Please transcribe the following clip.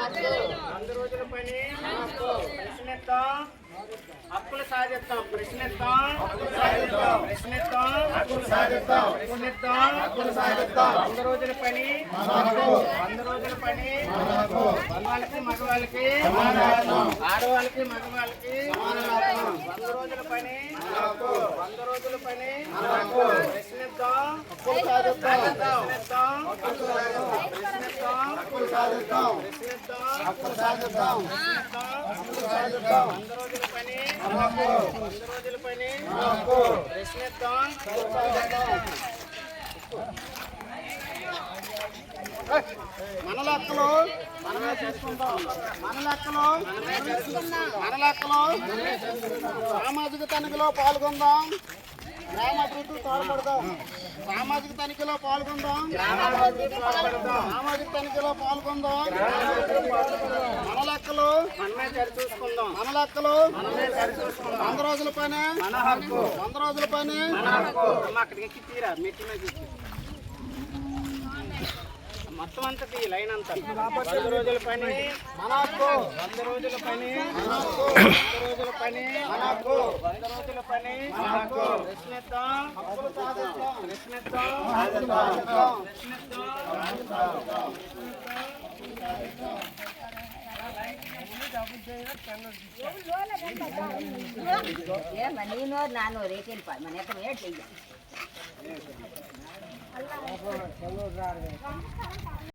వంద రోజుల పని ప్రశ్నిద్దాం అప్పులు సాధిస్తాం ప్రశ్నిద్దాం ప్రశ్నిద్దాం ప్రశ్నిద్దాం వంద రోజుల పని వంద రోజుల పని. మగవాళ్ళకి మగవాళ్ళకి ఆడవాళ్ళకి మగవాళ్ళకి వంద రోజుల పని వంద రోజుల పని. ప్రశ్నిద్దాం ప్రశ్నిద్దాం ప్రశ్నిద్దాం సాధిస్తాం వంద సాధిస్తాం పని సాధిస్తాం మన లెక్కలు మనమే చేసుకుంటాం మన లెక్కలు మన లెక్కలు సామాజిక తనిఖీలో పాల్గొందాం. గ్రామాభివృద్ధి తోడ్పడదాం. సామాజిక తనిఖీలో పాల్గొందాం. సామాజిక తనిఖీలో పాల్గొందాం. మన లెక్కలు. చూసుకుందాం. మన లెక్కలు. వంద రోజుల పని. వంద రోజుల పని. అక్కడికి తీరా. మెట్టి మీద. మొత్తం అంతా తీ లైన్ అంతా. వంద రోజుల పని. మనకు వంద రోజుల పని. మనకు వంద రోజుల పని. మనకు వంద రోజుల పని మనకు ప్రశ్నిద్దాం హక్కులు సాధిద్దాం ప్రశ్నిద్దాం సాధిద్దాం ప్రశ్నిద్దాం ಏ ನೀನೋರು ನಾನು ರೇಖೆಲ್ಪ ಮನೆ ಹತ್ರ ಹೇಳ್ತೀನಿ